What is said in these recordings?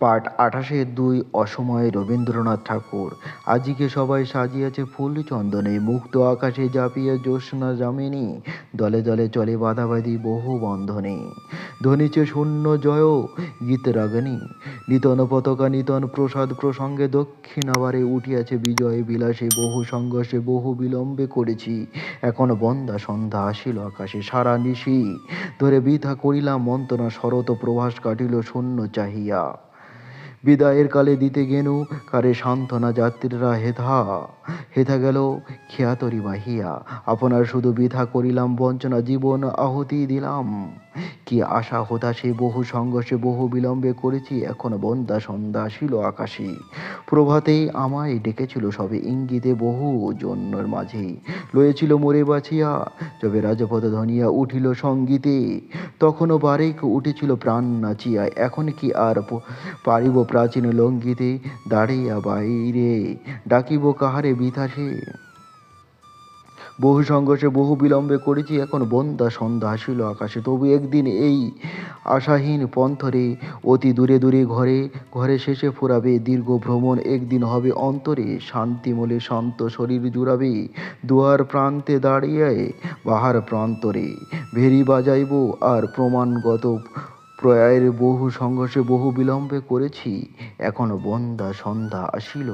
পাঠ আঠাশে দুই অসময়ে রবীন্দ্রনাথ ঠাকুর। আজিকে সবাই সাজিয়েছে ফুল চন্দনে, মুক্ত আকাশে জাপিয়ে জ্যোৎস্না জামিনী দলে দলে চলে বাধাবাধি বহু বন্ধনে। ধ্বনিছে শূন্য জয়, গীত রাগিনী। নিতন পতাকা, নিতন প্রসাদ প্রসঙ্গে দক্ষিণাবারে উঠিয়াছে বিজয় বিলাসে, বহু সংঘর্ষে, বহু বিলম্বে করেছি। এখন বন্দা সন্ধ্যা আসিল আকাশে, সারা নিশি। ধরে বৃথা করিলাম মন্ত্রণা শরত প্রভাস কাটিল শূন্য চাহিয়া। বিদায়ের কালে দিতে গেনু, কারে সান্ত্বনা যাত্রীরা হেথা হেথা গেল খেয়াতরি বাহিয়া আপনার শুধু বৃথা করিলাম, বঞ্চনা জীবন আহুতি দিলাম। কি আশা হতাশে বহু সংঘর্ষে, বহু বিলম্বে করেছি? এখন বন্দা সন্ধ্যা ছিল আকাশে। প্রভাতেই আমায় ডেকেছিল সবে ইঙ্গিতে বহু জন্যর মাঝে। লয়েছিল মোরে বাঁচিয়া যবে রাজপথ ধনিয়া উঠিল সঙ্গীতে। তখনও বারেক উঠেছিল প্রাণ নাচিয়া। এখন কি আর পারিব প্রাচীন লঙ্গিতে? দাঁড়িয়া বাইরে, ডাকিব কাহারে বিথাসে? বহু সংঘর্ষে, বহু বিলম্বে করেছি, এখন বন্দা সন্ধ্যা আসিল আকাশে। তবু একদিন এই আশাহীন পন্থরে অতি দূরে দূরে ঘরে ঘরে শেষে ফুরাবে দীর্ঘ ভ্রমণ। একদিন হবে অন্তরে শান্তিমূলে শান্ত শরীর জুড়াবে, দুয়ার প্রান্তে দাঁড়িয়ে বাহার প্রান্তরে ভেরি বাজাইব আর প্রমাণগত প্রয়ায়ের বহু সংঘর্ষে, বহু বিলম্বে করেছি, এখন বন্দা সন্ধ্যা আসিল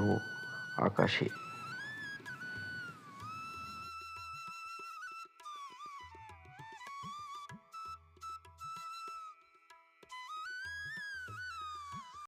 আকাশে।